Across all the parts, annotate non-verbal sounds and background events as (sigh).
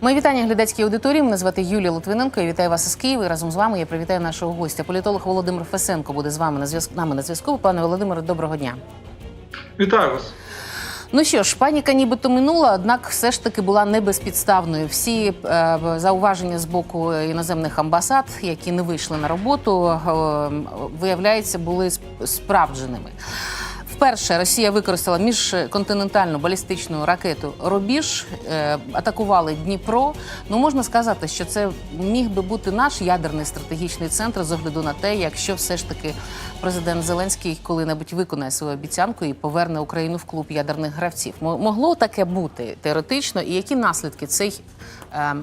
Мої вітання глядацькій аудиторії. Мене звати Юлія Литвиненко. Я вітаю вас із Києва. І разом з вами я привітаю нашого гостя. Політолог Володимир Фесенко буде з вами на зв'язку нами на зв'язку. Пане Володимире, доброго дня. Вітаю вас. Ну що ж, паніка нібито минула, однак все ж таки була не безпідставною. Всі е, зауваження з боку іноземних амбасад, які не вийшли на роботу, е, виявляється, були сп- справдженими. Вперше Росія використала міжконтинентальну балістичну ракету Рубіж, е, атакували Дніпро. Ну можна сказати, що це міг би бути наш ядерний стратегічний центр з огляду на те, якщо все ж таки президент Зеленський коли-небудь виконає свою обіцянку і поверне Україну в клуб ядерних гравців. Мо- Могло таке бути теоретично, і які наслідки цей е,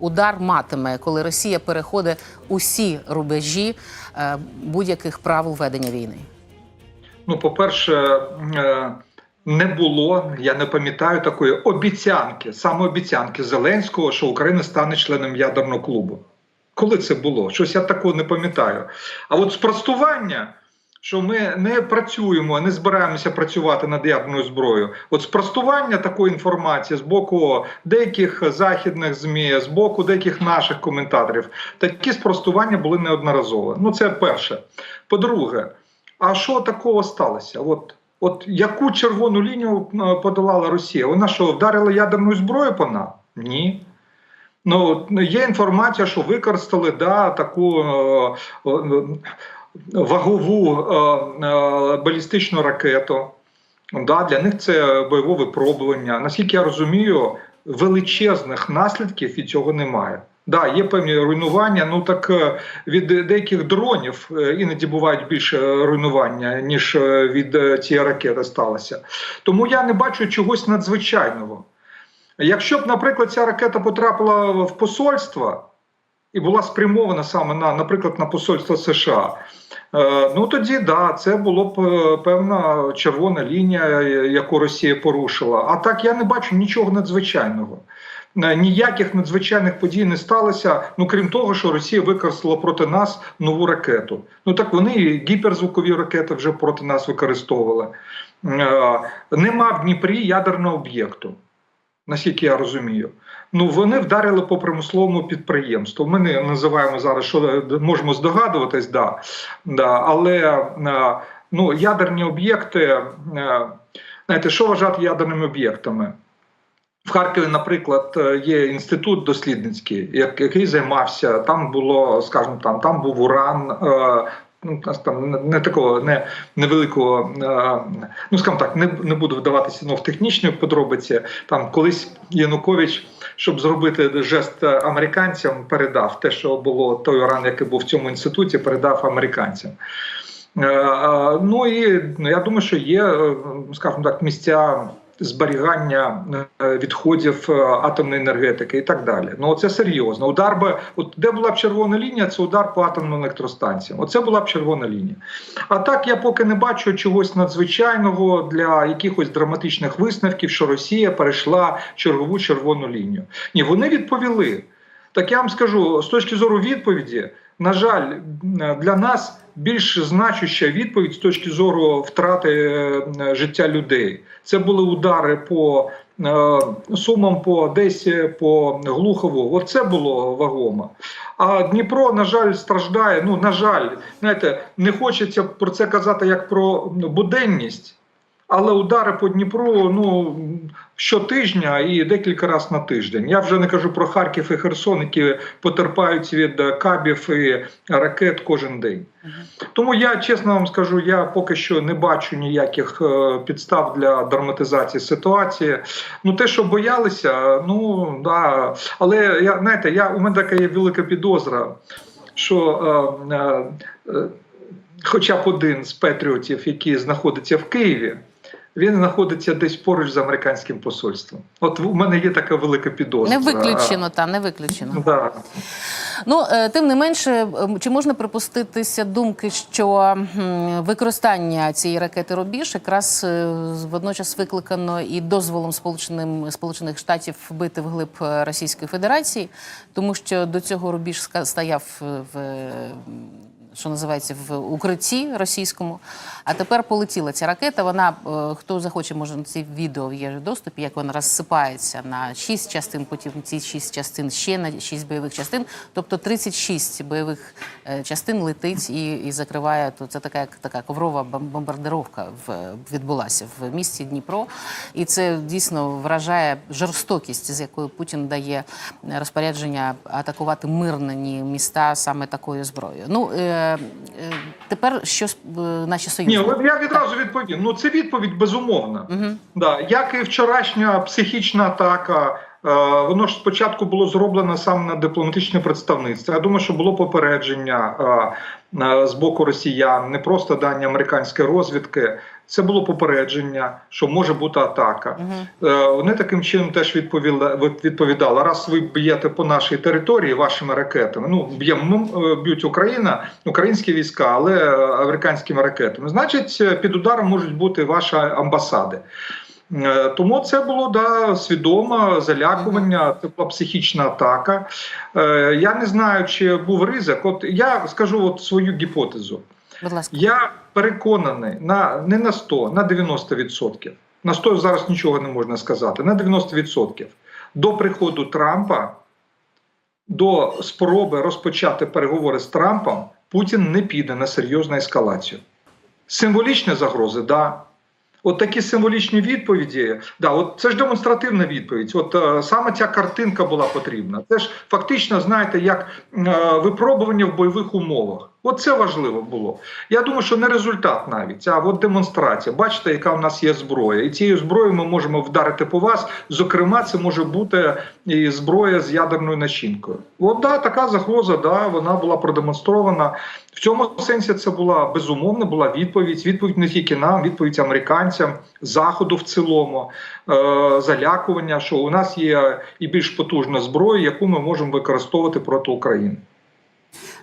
удар матиме, коли Росія переходить усі рубежі е, будь-яких правил ведення війни? Ну, по-перше, е, не було, я не пам'ятаю такої обіцянки, саме обіцянки Зеленського, що Україна стане членом ядерного клубу. Коли це було? Щось я такого не пам'ятаю. А от спростування, що ми не працюємо, не збираємося працювати над ядерною зброєю. От спростування такої інформації з боку деяких західних змі, з боку деяких наших коментаторів, такі спростування були неодноразово. Ну, це перше. По-друге, а що такого сталося? От, от яку червону лінію е, подолала Росія? Вона що, вдарила ядерною зброєю по нам? Ні. Ну, є інформація, що використали да, таку е, вагову е, е, балістичну ракету. Да, для них це бойове випробування. Наскільки я розумію, величезних наслідків від цього немає. Да, є певні руйнування. Ну так е, від деяких дронів е, іноді бувають більше руйнування, ніж е, від е, цієї ракети сталося. Тому я не бачу чогось надзвичайного. Якщо б, наприклад, ця ракета потрапила в посольство і була спрямована саме на, наприклад, на посольство США. Е, Ну тоді да, це було б е, певна червона лінія, е, яку Росія порушила. А так я не бачу нічого надзвичайного. Е, Ніяких надзвичайних подій не сталося. Ну крім того, що Росія використала проти нас нову ракету. Ну так вони і гіперзвукові ракети вже проти нас використовували. Е, Нема в Дніпрі ядерного об'єкту наскільки я розумію. Ну вони вдарили по промисловому підприємству. Ми не називаємо зараз, що е, можемо здогадуватись, да, да, але ну, ядерні об'єкти, знаєте, що вважати ядерними об'єктами? В Харкові, наприклад, е, є інститут дослідницький, який займався. Там було, скажімо, там, там був уран. е, Ну, там не- такого не невеликого, е, ну скажімо так, не, не буду вдаватися ну, в технічні подробиці. Там колись Янукович, щоб зробити жест американцям, передав те, що було той уран, який був в цьому інституті, передав американцям. Ну і я думаю, що є, скажімо так, місця зберігання е, відходів е, атомної енергетики і так далі. Ну це серйозно. Удар би, от де була б червона лінія, це удар по атомним електростанціям. Оце була б червона лінія. А так я поки не бачу чогось надзвичайного для якихось драматичних висновків, що Росія перейшла чергову червону лінію. Ні, вони відповіли. Так я вам скажу, з точки зору відповіді, на жаль, для нас більш значуща відповідь з точки зору втрати е, життя людей. Це були удари по е, сумам, по Одесі, по Глухову. Оце було вагомо. А Дніпро, на жаль, страждає. Ну, на жаль, знаєте, не хочеться про це казати як про буденність. Але удари по Дніпру ну щотижня і декілька разів на тиждень. Я вже не кажу про Харків і Херсон, які потерпають від е, кабів і ракет кожен день. Тому я чесно вам скажу, я поки що не бачу ніяких е, підстав для драматизації ситуації. Ну те, що боялися, ну да. Але я знаєте, я у мене така є велика підозра, що. Е, е, е, Хоча б один з патріотів, який знаходиться в Києві, він знаходиться десь поруч з американським посольством. От у мене є така велика підозра. Не виключено там, не виключено. Да. Ну е, тим не менше, чи можна припуститися думки, що використання цієї ракети Рубіж якраз е, водночас викликано і дозволом Сполученим Сполучених Штатів вбити вглиб е, Російської Федерації, тому що до цього Рубіж стояв в. Що називається, в укритті російському. А тепер полетіла ця ракета. Вона е, хто захоче, може на це відео є в доступі, як вона розсипається на шість частин, потім ці шість частин ще на шість бойових частин. Тобто 36 бойових е, частин летить і, і закриває. То це така як така коврова бомбардировка в, відбулася в місті Дніпро. І це дійсно вражає жорстокість, з якою Путін дає розпорядження атакувати мирні міста саме такою зброєю. Ну е, тепер що е, наші союзники? Ні, я відразу відповім. Ну це відповідь безумовна. Да, як і вчорашня психічна атака. Е, Воно ж спочатку було зроблено саме на дипломатичне представництво. Я думаю, що було попередження е, е, з боку росіян, не просто дані американської розвідки. Це було попередження, що може бути атака. Е, Вони таким чином теж відповіли відповідали. Раз ви б'єте по нашій території вашими ракетами. Ну б'ємо е, б'ють Україна, українські війська, але американськими ракетами. Значить, під ударом можуть бути ваші амбасади. Е, Тому це було да, свідоме залякування, це була психічна атака. Е, Я не знаю, чи був ризик. От я скажу от свою гіпотезу. Будь ласка. Я переконаний на не на 100, на 90%. На 100 зараз нічого не можна сказати. На 90%. До приходу Трампа, до спроби розпочати переговори з Трампом, Путін не піде на серйозну ескалацію. Символічні загрози, да. От такі символічні відповіді, да, от це ж демонстративна відповідь. От е, саме ця картинка була потрібна. Це ж фактично, знаєте, як е, випробування в бойових умовах. От це важливо було. Я думаю, що не результат навіть, а от демонстрація. Бачите, яка в нас є зброя, і цією зброєю ми можемо вдарити по вас. Зокрема, це може бути і зброя з ядерною начинкою. От да, така загроза, да, вона була продемонстрована. В цьому сенсі це була безумовно була відповідь. Відповідь не тільки нам, відповідь американцям, заходу в цілому, е, залякування, що у нас є і більш потужна зброя, яку ми можемо використовувати проти України.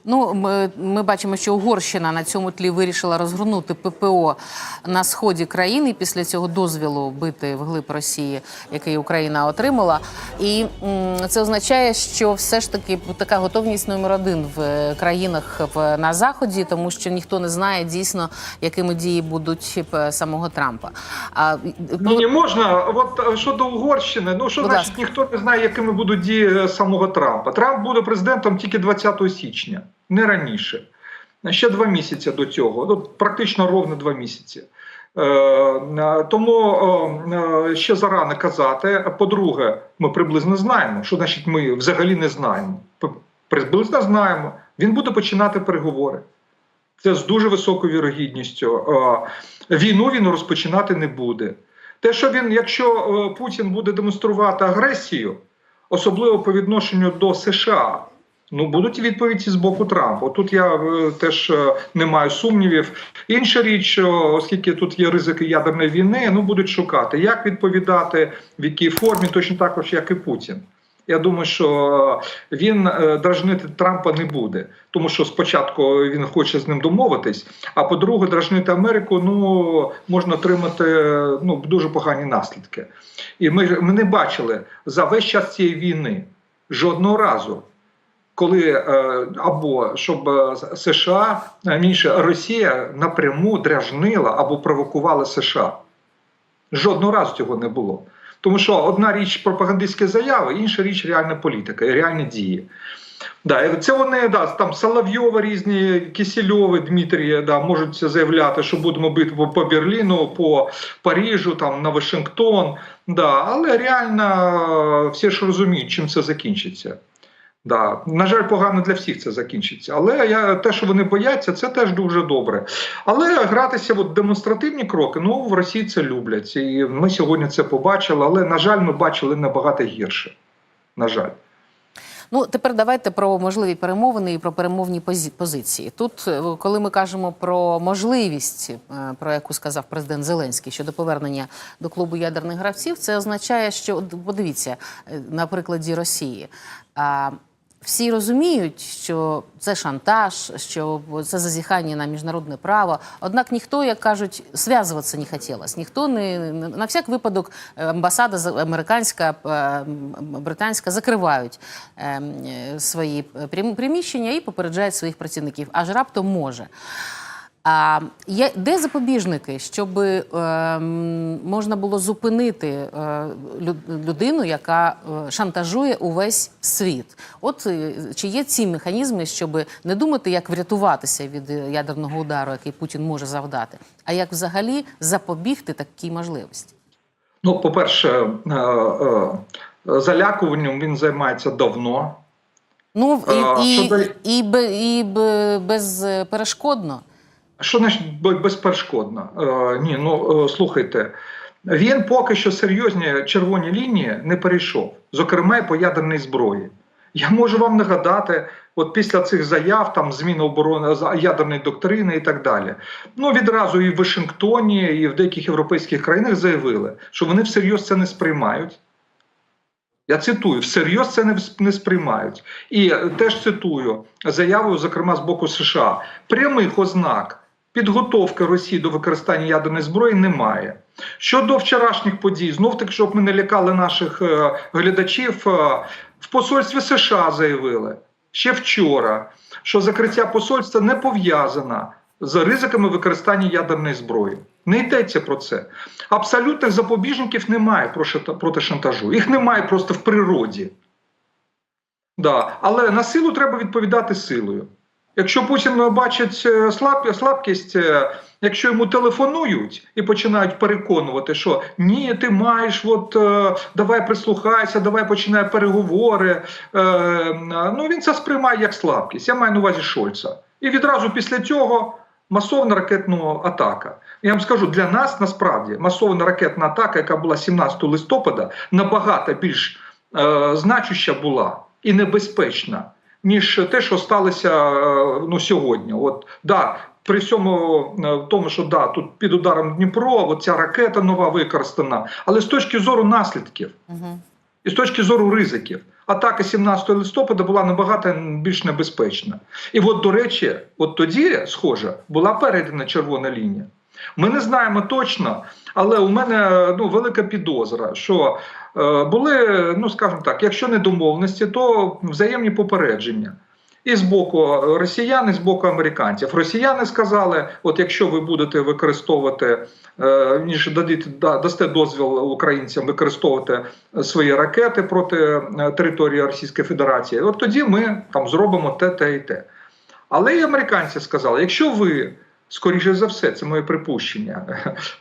Ну, ми, ми бачимо, що Угорщина на цьому тлі вирішила розгорнути ППО на сході країни після цього дозвілу бити вглиб Росії, який Україна отримала. І це означає, що все ж таки така готовність номер один в е, країнах в на заході, тому що ніхто не знає дійсно, якими дії будуть е, самого Трампа. А Ні, не можна. От е, щодо Угорщини, ну що значить ніхто не знає, якими будуть дії самого Трампа. Трамп буде президентом тільки 20 січня, не раніше. Ще два місяці до цього, ну, практично ровно два місяці. Е, е, тому е, ще зарано казати. По-друге, ми приблизно знаємо, що значить ми взагалі не знаємо. Приблизно знаємо. Він буде починати переговори. Це з дуже високою вірогідністю. Війну він розпочинати не буде. Те, що він, якщо Путін буде демонструвати агресію, особливо по відношенню до США, ну будуть відповіді з боку Трампа. Тут я е, теж е, не маю сумнівів. Інша річ, оскільки тут є ризики ядерної війни, ну будуть шукати, як відповідати, в якій формі, точно також, як і Путін. Я думаю, що він е, дражнити Трампа не буде, тому що спочатку він хоче з ним домовитись. А по-друге, дражнити Америку ну можна отримати ну дуже погані наслідки. І ми, ми не бачили за весь час цієї війни жодного разу. Коли е, або щоб е, США, а інше Росія напряму дражнила або провокувала США. Жодного разу цього не було. Тому що одна річ пропагандистські заяви, інша річ реальна політика і реальні дії. Да, це вони да, там Соловйова різні, Кисельови, Дмитрій да, можуть заявляти, що будемо бити по, Берліну, по Парижу, там, на Вашингтон. Да, але реально всі ж розуміють, чим це закінчиться. Да. На жаль, погано для всіх це закінчиться. Але я, те, що вони бояться, це теж дуже добре. Але гратися в демонстративні кроки, ну в Росії це люблять. І ми сьогодні це побачили, але, на жаль, ми бачили набагато гірше. На жаль. Ну, тепер давайте про можливі перемовини і про перемовні позиції. Тут, е, коли ми кажемо про можливість, е, про яку сказав президент Зеленський щодо повернення до клубу ядерних гравців, це означає, що подивіться е, на прикладі Росії. Всі розуміють, що це шантаж, що це зазіхання на міжнародне право. Однак ніхто, як кажуть, зв'язуватися не хотілося. Ніхто не на всяк випадок е, амбасада американська, е, британська закривають е, свої прим- приміщення і попереджають своїх працівників. Аж раптом може. А є де запобіжники, щоб е, можна було зупинити е, людину, яка е, шантажує увесь світ? От е, чи є ці механізми, щоб не думати, як врятуватися від е, ядерного удару, який Путін може завдати, а як взагалі запобігти такій можливості? Ну, по-перше, е, е, залякуванням він займається давно. Ну А, і, і, і, бе- і безперешкодно. Що значить безперешкодно? Е, ні, ну е, слухайте, він поки що серйозні червоні лінії не перейшов, зокрема по ядерній зброї. Я можу вам нагадати, от після цих заяв, там зміни оборони ядерної доктрини і так далі. Ну відразу і в Вашингтоні, і в деяких європейських країнах заявили, що вони всерйоз це не сприймають. Я цитую, всерйоз це не, не сприймають. І теж цитую заяву, зокрема з боку США, прямих ознак підготовки Росії до використання ядерної зброї немає. Щодо вчорашніх подій, знов таки, щоб ми не лякали наших е, глядачів, е, в посольстві США заявили ще вчора, що закриття посольства не пов'язано з ризиками використання ядерної зброї. Не йдеться про це. Абсолютних запобіжників немає проти шантажу. Їх немає просто в природі. Да. Але на силу треба відповідати силою. Якщо Путін бачить е, слаб, слабкість, е, якщо йому телефонують і починають переконувати, що ні, ти маєш, от е, давай прислухайся, давай починай переговори. Е, ну він це сприймає як слабкість. Я маю на увазі Шольца. І відразу після цього масована ракетна атака. Я вам скажу, для нас насправді масована ракетна атака, яка була 17 листопада, набагато більш е, значуща була і небезпечна, ніж те, що сталося е, ну, сьогодні. От да, при всьому е, тому, що да, тут під ударом Дніпро, от ця ракета нова використана, але з точки зору наслідків. Угу. І з точки зору ризиків, атака 17 листопада була набагато більш небезпечна. І от, до речі, от тоді, схоже, була перейдена червона лінія. Ми не знаємо точно, але у мене ну, велика підозра, що е, були, ну скажімо так, якщо не домовленості, то взаємні попередження. І з боку росіян, і з боку американців. Росіяни сказали: от якщо ви будете використовувати, е, ніж дадите, да, дасте дозвіл українцям використовувати свої ракети проти е, території Російської Федерації, от тоді ми там зробимо те, те і те. Але і американці сказали: якщо ви, скоріше за все, це моє припущення,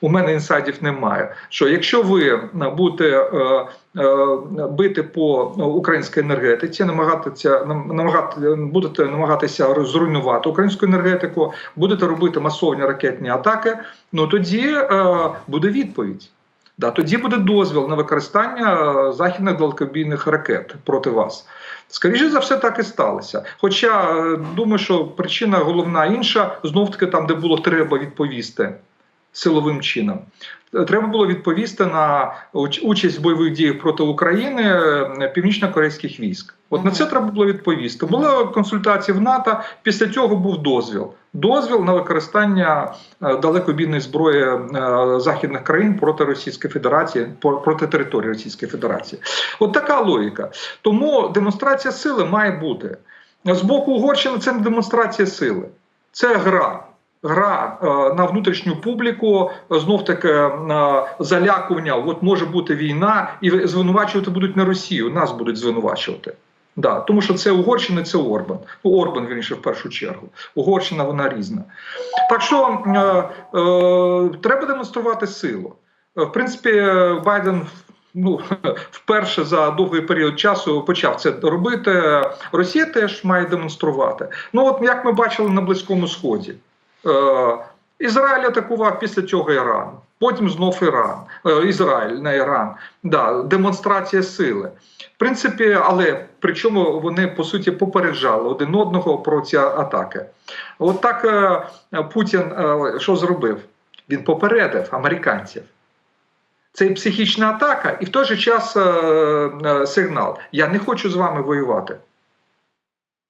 у мене інсайдів немає. Що якщо ви будете е, е, бити по українській енергетиці, намагатися намагати, будете намагатися зруйнувати українську енергетику, будете робити масовні ракетні атаки, ну тоді е, буде відповідь. Да, тоді буде дозвіл на використання е, західних далекобійних ракет проти вас. Скоріше за все, так і сталося. Хоча е, думаю, що причина головна інша, знов таки там, де було треба відповісти силовим чином. Е, Треба було відповісти на участь в бойових діях проти України північно-корейських військ. От на це треба було відповісти. Були консультації в НАТО. Після цього був дозвіл. Дозвіл на використання е, далекобійної зброї е, західних країн проти Російської Федерації, проти території Російської Федерації. От така логіка. Тому демонстрація сили має бути з боку Угорщини. Це не демонстрація сили, це гра. Гра е, на внутрішню публіку, знов таки залякування. От може бути війна, і звинувачувати будуть не Росію, нас будуть звинувачувати. Да, тому що це Угорщина, це Орбан. Ну, Орбан, вірніше, в першу чергу. Угорщина вона різна. Так що е, е, треба демонструвати силу. Е, В принципі, Байден ну, (laughs) вперше за довгий період часу почав це робити. Росія теж має демонструвати. Ну, от як ми бачили на Близькому Сході. Е, Ізраїль атакував після цього Іран, потім знов Іран, е, Ізраїль на Іран. Да, демонстрація сили. В принципі, але причому вони по суті попереджали один одного про ці атаки. От так е, Путін е, що зробив? Він попередив американців. Це і психічна атака, і в той же час сигнал: я не хочу з вами воювати.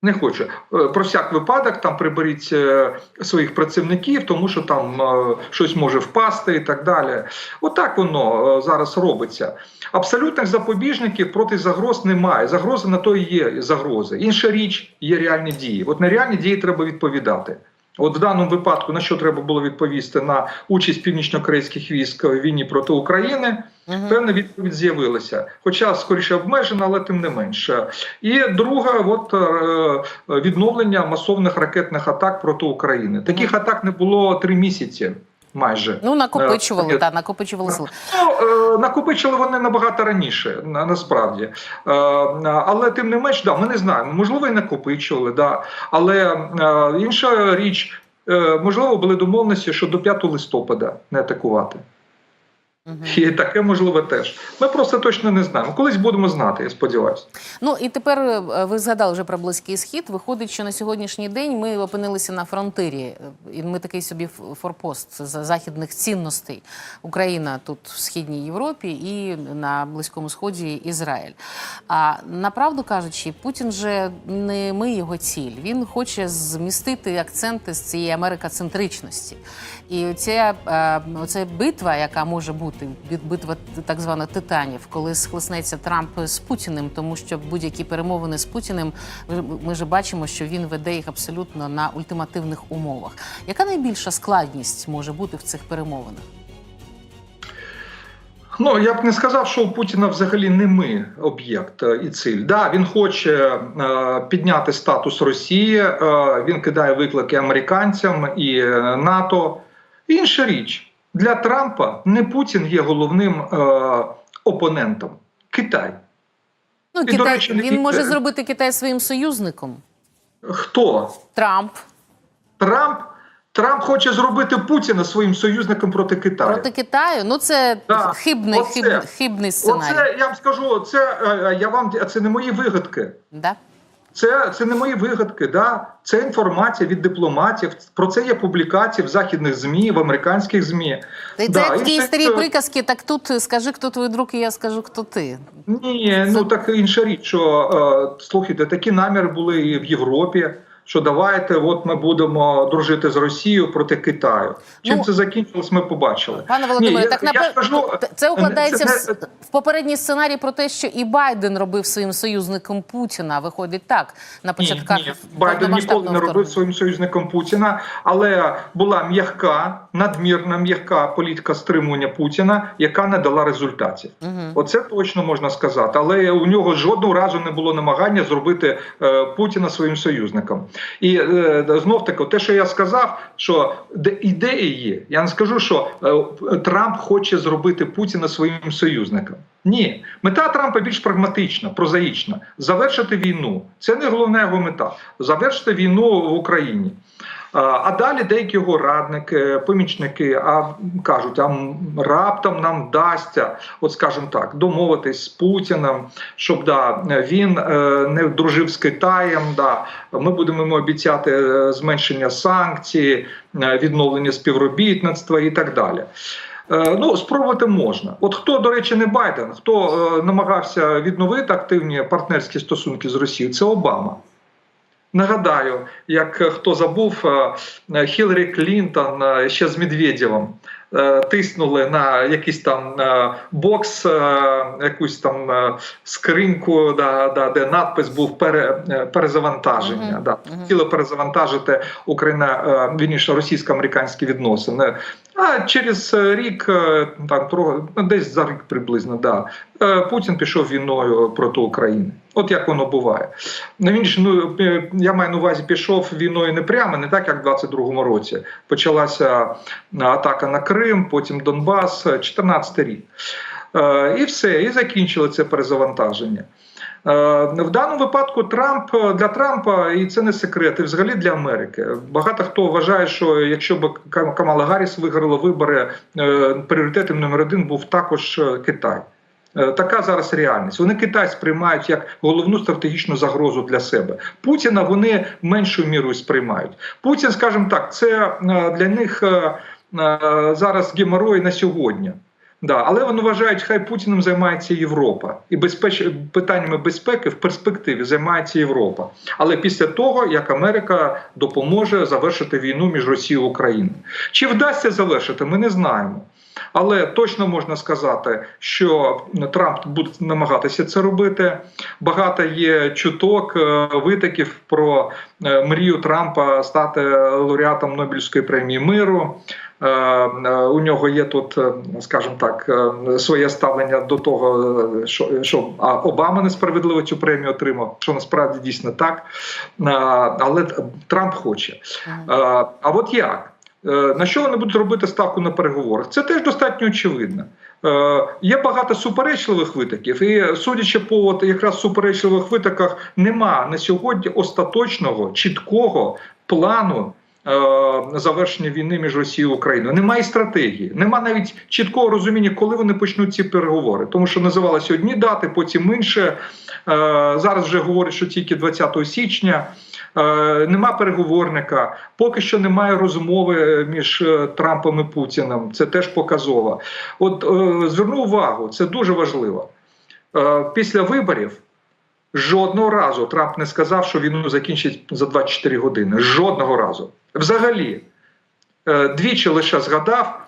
Не хоче. Про всяк випадок там приберіть е, своїх працівників, тому що там е, щось може впасти і так далі. Отак воно е, зараз робиться. Абсолютних запобіжників проти загроз немає. Загрози на то і є загрози. Інша річ є реальні дії. От на реальні дії треба відповідати. От в даному випадку на що треба було відповісти на участь північно-корейських військ в війні проти України. Мгм. Певна відповідь з'явилася, хоча скоріше обмежена, але тим не менше. І друга, от е, відновлення масовних ракетних атак проти України. Таких атак не було три місяці майже. Ну, накопичували, Е, та, накопичували сили. Ну, е, накопичили вони набагато раніше, на, насправді. Але тим не менш, да, ми не знаємо. Можливо, і накопичували, да. але інша річ, можливо, були домовленості, що до 5 листопада не атакувати. І таке можливо теж. Ми просто точно не знаємо. Колись будемо знати, я сподіваюся. Ну і тепер е, ви згадали вже про близький схід. Виходить, що на сьогоднішній день ми опинилися на фронтирі, е, і ми такий собі форпост з західних цінностей. Україна тут в східній Європі і на близькому сході Ізраїль. А направду кажучи, Путін же не ми його ціль. Він хоче змістити акценти з цієї америкацентричності. І оця, е, оця битва, яка може бути, бит- битва так звана титанів, коли схлеснеться Трамп з Путіним, тому що будь-які перемовини з Путіним, ми, ми ж бачимо, що він веде їх абсолютно на ультимативних умовах. Яка найбільша складність може бути в цих перемовинах? Ну я б не сказав, що у Путіна взагалі не ми об'єкт е, і ціль. Да, він хоче е, підняти статус Росії, е, він кидає виклики американцям і е, НАТО. Інша річ для Трампа не Путін є головним е, опонентом. Китай. Ну, І, Китай речі, він може зробити Китай своїм союзником. Хто? Трамп Трамп. Трамп хоче зробити Путіна своїм союзником проти Китаю. проти Китаю. Ну це Да, хибний, оце. хиб, хибний сценарій. Оце я вам скажу. Це е, я вам це не мої вигадки. Да? Це, це не мої вигадки. Да? Це інформація від дипломатів. Про це є публікації в західних змі, в американських змі. Це Да, такі це- старі приказки, так тут скажи, хто твій друг, і я скажу, хто ти. Ні, ну так інша річ, що е, слухайте, такі наміри були і в Європі. Що давайте, от ми будемо дружити з Росією проти Китаю. Чим Ну, це закінчилось, ми побачили. Пане Володимире, Ні, так я, я напевно скажу, це укладається це в, в попередній сценарій про те, що і Байден робив своїм союзником Путіна. Виходить так на початках Ні, ні. Байден ніколи не робив своїм союзником Путіна, але була м'яка, надмірна м'яка політика стримування Путіна, яка не дала результатів. Мгм. Оце точно можна сказати. Але у нього жодного разу не було намагання зробити е, Путіна своїм союзником. І е, знов таки, те, що я сказав, що ідеї є. Я не скажу, що е, Трамп хоче зробити Путіна своїм союзником. Ні, мета Трампа більш прагматична, прозаїчна. Завершити війну. Це не головна його мета. Завершити війну в Україні. А далі деякі його радники, помічники а кажуть, а раптом нам вдасться, от скажімо так, домовитись з Путіним, щоб да, він е, не дружив з Китаєм. Да, ми будемо йому обіцяти е, зменшення санкцій, е, відновлення співробітництва і так далі. Е, Ну, спробувати можна. От хто, до речі, не Байден, хто е, намагався відновити активні партнерські стосунки з Росією, це Обама. Нагадаю, як е, хто забув, е, Хіларі Клінтон е, ще з Медведєвим е, тиснули на якийсь там е, бокс, е, якусь там е, скриньку, да, да, де надпис був пере, е, перезавантаження. Мгм, Да. мгм. Хотіли перезавантажити Україна, е, вірніше, російсько-американські відносини. А через е, рік, е, там ну, десь за рік приблизно, да, е, Путін пішов війною проти України. От як воно буває. Ну, він ж, ну, я маю на увазі, пішов війною не прямо, не так, як в 22-му році. Почалася атака на Крим, потім Донбас, 14-й рік. Е, І все, і закінчили це перезавантаження. Е, В даному випадку Трамп для Трампа, і це не секрет, і взагалі для Америки. Багато хто вважає, що якщо б Камала Гарріс виграла вибори, е, пріоритетом номер один був також е, Китай. Е, Така зараз реальність. Вони Китай сприймають як головну стратегічну загрозу для себе. Путіна вони меншою мірою сприймають. Путін, скажімо так, це е, для них е, е, зараз геморой на сьогодні. Да, але вони вважають, хай Путіним займається Європа, і безпеч... питаннями безпеки в перспективі займається Європа. Але після того, як Америка допоможе завершити війну між Росією і Україною, чи вдасться завершити, ми не знаємо. Але точно можна сказати, що Трамп буде намагатися це робити. Багато є чуток, е, витоків про е, мрію Трампа стати лауреатом Нобелівської премії миру. Е, У нього є тут, скажімо так, своє ставлення до того, що, що Обама несправедливо цю премію отримав, що насправді дійсно так. Але Трамп хоче. А от як? Е, На що вони будуть робити ставку на переговорах? Це теж достатньо очевидно. Е, Є багато суперечливих витоків, і судячи по от якраз суперечливих витоках, нема на сьогодні остаточного чіткого плану. е, Завершення війни між Росією і Україною немає стратегії, нема навіть чіткого розуміння, коли вони почнуть ці переговори, тому що називалися одні дати, потім інше. Зараз вже говорять, що тільки 20 січня. Е, Нема переговорника, поки що немає розмови між е, Трампом і Путіним. Це теж показово. От е, зверну увагу, це дуже важливо. Е, Після виборів жодного разу Трамп не сказав, що війну закінчить за 24 години. Жодного разу. Взагалі, Е, двічі лише згадав е,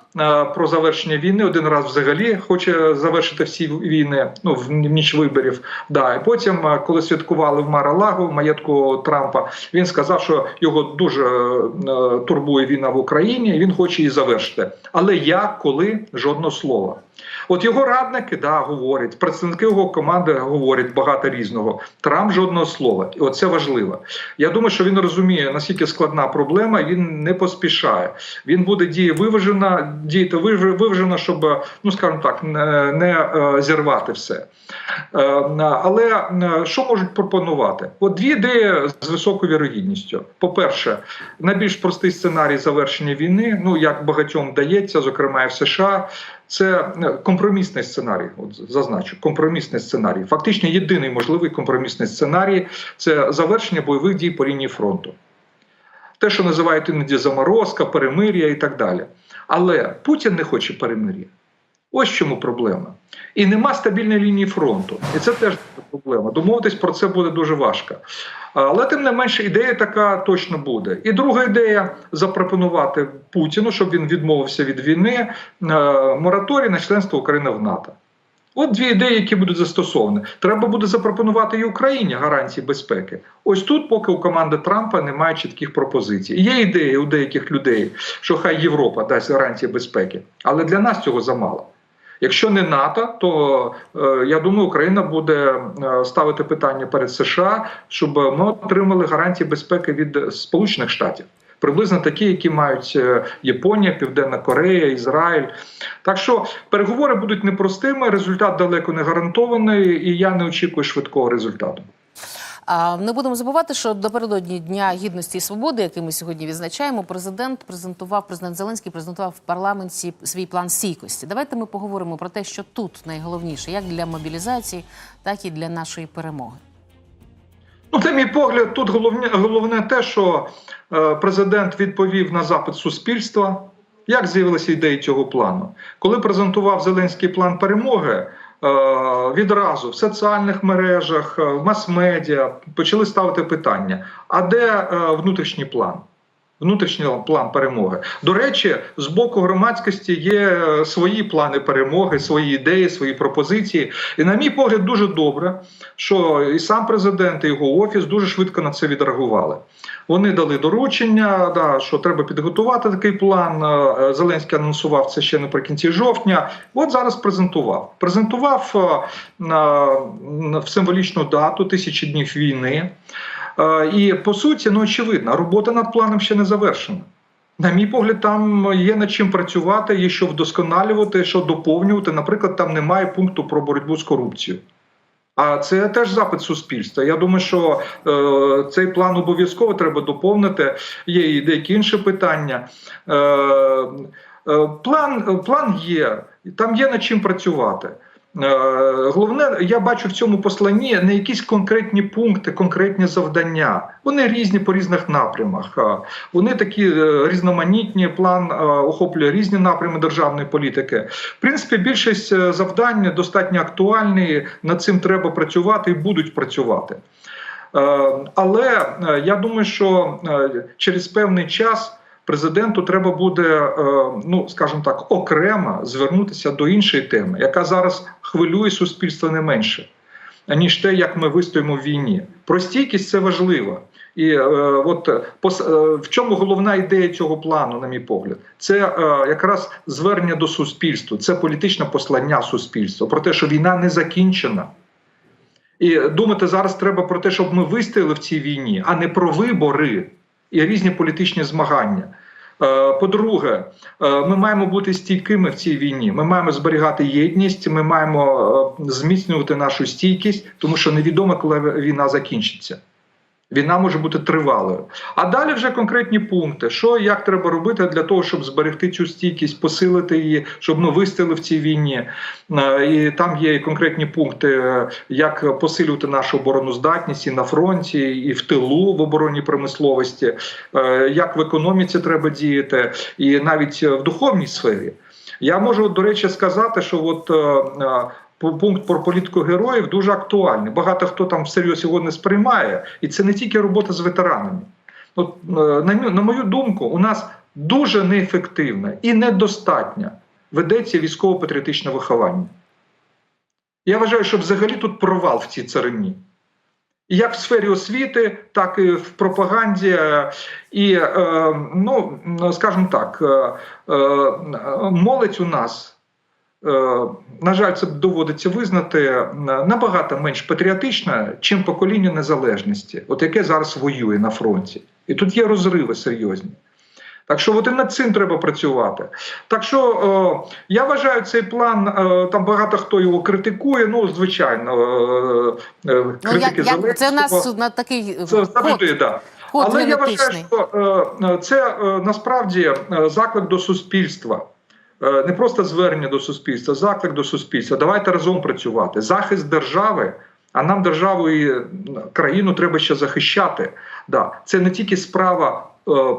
про завершення війни. Один раз взагалі хоче завершити всі війни. Ну в ніч виборів. Да, і потім, е, коли святкували в Мара-Лагу, в маєтку Трампа, він сказав, що його дуже е, турбує війна в Україні, і він хоче її завершити. Але як, коли жодного слова. От його радники да, говорять, представники його команди говорять багато різного. Трамп жодного слова. І оце важливо. Я думаю, що він розуміє, наскільки складна проблема, він не поспішає. Він буде діяти виважено, діяти виважено, щоб, ну скажімо так, не, не е, зірвати все. Е, Але е, що можуть пропонувати? От дві ідеї з високою вірогідністю. По-перше, найбільш простий сценарій завершення війни, ну як багатьом дається, зокрема і в США. Це е, компромісний сценарій. От зазначу, компромісний сценарій. Фактично, єдиний можливий компромісний сценарій це завершення бойових дій по лінії фронту. Те, що називають іноді заморозка, перемир'я і так далі. Але Путін не хоче перемир'я. Ось чому проблема. І нема стабільної лінії фронту. І це теж проблема. Домовитись про це буде дуже важко. Але тим не менше, ідея така точно буде. І друга ідея запропонувати Путіну, щоб він відмовився від війни, е, мораторій на членство України в НАТО. От дві ідеї, які будуть застосовані. Треба буде запропонувати і Україні гарантії безпеки. Ось тут, поки у команди Трампа немає чітких пропозицій. Є ідеї у деяких людей, що хай Європа дасть гарантії безпеки, але для нас цього замало. Якщо не НАТО, то е, я думаю, Україна буде е, ставити питання перед США, щоб ми отримали гарантії безпеки від Сполучених Штатів. Приблизно такі, які мають е, Японія, Південна Корея, Ізраїль. Так що переговори будуть непростими, результат далеко не гарантований, і я не очікую швидкого результату. Не будемо забувати, що напередодні Дня гідності і свободи, який ми сьогодні відзначаємо, президент презентував президент Зеленський презентував в парламенті свій план стійкості. Давайте ми поговоримо про те, що тут найголовніше, як для мобілізації, так і для нашої перемоги. Ну, на мій погляд, тут головне, головне те, що е, президент відповів на запит суспільства. Як з'явилися ідеї цього плану? Коли презентував Зеленський план перемоги, відразу в соціальних мережах, е, в мас-медіа почали ставити питання: а де е, внутрішній план? Внутрішній план перемоги. До речі, з боку громадськості є е, свої плани перемоги, свої ідеї, свої пропозиції. І, на мій погляд, дуже добре, що і сам президент, і його офіс дуже швидко на це відреагували. Вони дали доручення, да, що треба підготувати такий план. Е, Зеленський анонсував це ще наприкінці жовтня. От зараз презентував. Презентував е, в символічну дату тисячі днів війни. І по суті, ну очевидно, робота над планом ще не завершена. На мій погляд, там є над чим працювати, є що вдосконалювати, що доповнювати. Наприклад, там немає пункту про боротьбу з корупцією. А це теж запит суспільства. Я думаю, що е, цей план обов'язково треба доповнити. Є і деякі інші питання. Е, е, план, план є, там є над чим працювати. Головне, я бачу в цьому посланні не якісь конкретні пункти, конкретні завдання. Вони різні по різних напрямах. Е, Вони такі е, різноманітні. План е, охоплює різні напрями державної політики. В принципі, більшість е, завдань достатньо актуальні. Над цим треба працювати і будуть працювати. Е, Але е, я думаю, що е, через певний час президенту треба буде, е, ну скажімо так, окремо звернутися до іншої теми, яка зараз хвилює суспільство не менше, ніж те, як ми вистоїмо в війні. Про стійкість це важливо. І е, от е, пос- е, в чому головна ідея цього плану, на мій погляд, це е, якраз звернення до суспільства, це політичне послання суспільства про те, що війна не закінчена. І думати зараз треба про те, щоб ми вистояли в цій війні, а не про вибори і різні політичні змагання. Е, По-друге, е, ми маємо бути стійкими в цій війні. Ми маємо зберігати єдність, ми маємо е, зміцнювати нашу стійкість, тому що невідомо, коли війна закінчиться. Війна може бути тривалою. А далі вже конкретні пункти, що як треба робити для того, щоб зберегти цю стійкість, посилити її, щоб ми вистояли в цій війні. Е, І там є і конкретні пункти, е, як посилювати нашу обороноздатність і на фронті, і в тилу в оборонній промисловості, е, як в економіці треба діяти, і навіть в духовній сфері. Я можу, до речі, сказати, що от. Пу- Пункт про політику героїв дуже актуальний. Багато хто там всерйоз його не сприймає, і це не тільки робота з ветеранами. От, е, на, мою думку, у нас дуже неефективне і недостатньо ведеться військово-патріотичне виховання. Я вважаю, що взагалі тут провал в цій царині. Як в сфері освіти, так і в пропаганді. Е, І, е, ну, скажімо так, молодь у нас. Е, На жаль, це доводиться визнати е, набагато менш патріотична, чим покоління незалежності, от яке зараз воює на фронті. І тут є розриви серйозні. Так що от і над цим треба працювати. Так що е, я вважаю цей план, е, там багато хто його критикує. Ну, звичайно, е, е, Ну, критики як, як, це у нас на такий Це ход, завжди, да. ход Але я вважаю, що е, це е, насправді заклик до суспільства. Е, Не просто звернення до суспільства, заклик до суспільства. Давайте разом працювати. Захист держави, а нам державу і країну треба ще захищати. Да. Це не тільки справа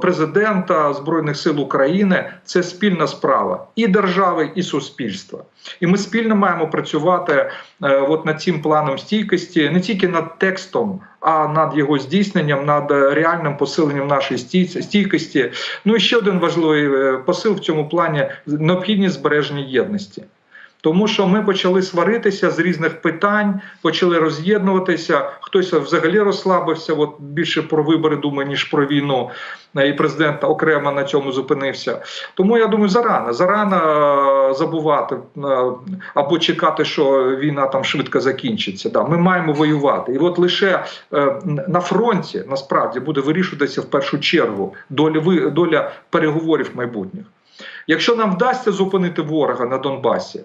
президента Збройних сил України, це спільна справа і держави, і суспільства. І ми спільно маємо працювати е, от над цим планом стійкості, не тільки над текстом, а над його здійсненням, над е, реальним посиленням нашої стій- стійкості. Ну і ще один важливий е, посил в цьому плані необхідність збереження єдності. Тому що ми почали сваритися з різних питань, почали роз'єднуватися. Хтось взагалі розслабився. От більше про вибори думає, ніж про війну. Е, І президент окремо на цьому зупинився. Тому я думаю, зарано зарано е, забувати е, або чекати, що війна там швидко закінчиться. Да, ми маємо воювати, і от лише на фронті насправді буде вирішуватися в першу чергу доля доля переговорів майбутніх. Якщо нам вдасться зупинити ворога на Донбасі,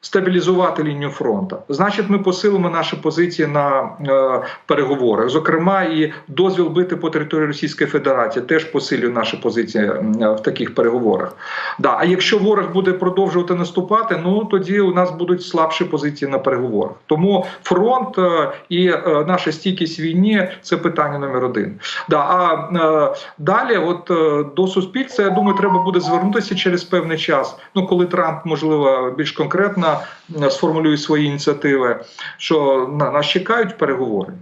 стабілізувати лінію фронту, значить, ми посилимо наші позиції на е, переговорах. Зокрема, і дозвіл бити по території Російської Федерації теж посилює наші позиції е, в таких переговорах. Да, а якщо ворог буде продовжувати наступати, ну тоді у нас будуть слабші позиції на переговорах. Тому фронт е, і е, наша стійкість війні це питання номер один. Да, а е, далі, от е, до суспільства, я думаю, треба буде звернутися через певний час. Ну, коли Трамп, можливо, більш конкретно е, сформулює свої ініціативи, що на нас чекають переговори.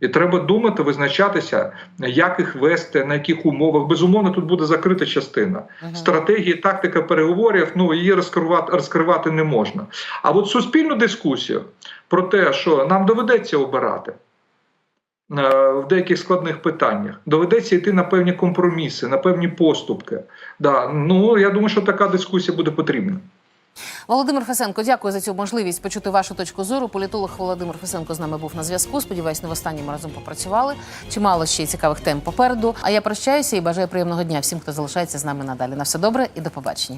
І треба думати, визначатися, як їх вести, на яких умовах. Безумовно, тут буде закрита частина. Мгм. Стратегії, тактика переговорів, ну її розкривати, розкривати не можна. А от суспільну дискусію про те, що нам доведеться обирати е, в деяких складних питаннях, доведеться йти на певні компроміси, на певні поступки. Да, ну я думаю, що така дискусія буде потрібна. Володимир Фесенко, дякую за цю можливість почути вашу точку зору. Політолог Володимир Фесенко з нами був на зв'язку. Сподіваюсь, не в останньому разом попрацювали. Чимало ще цікавих тем попереду. А я прощаюся і бажаю приємного дня всім, хто залишається з нами надалі. На все добре і до побачення.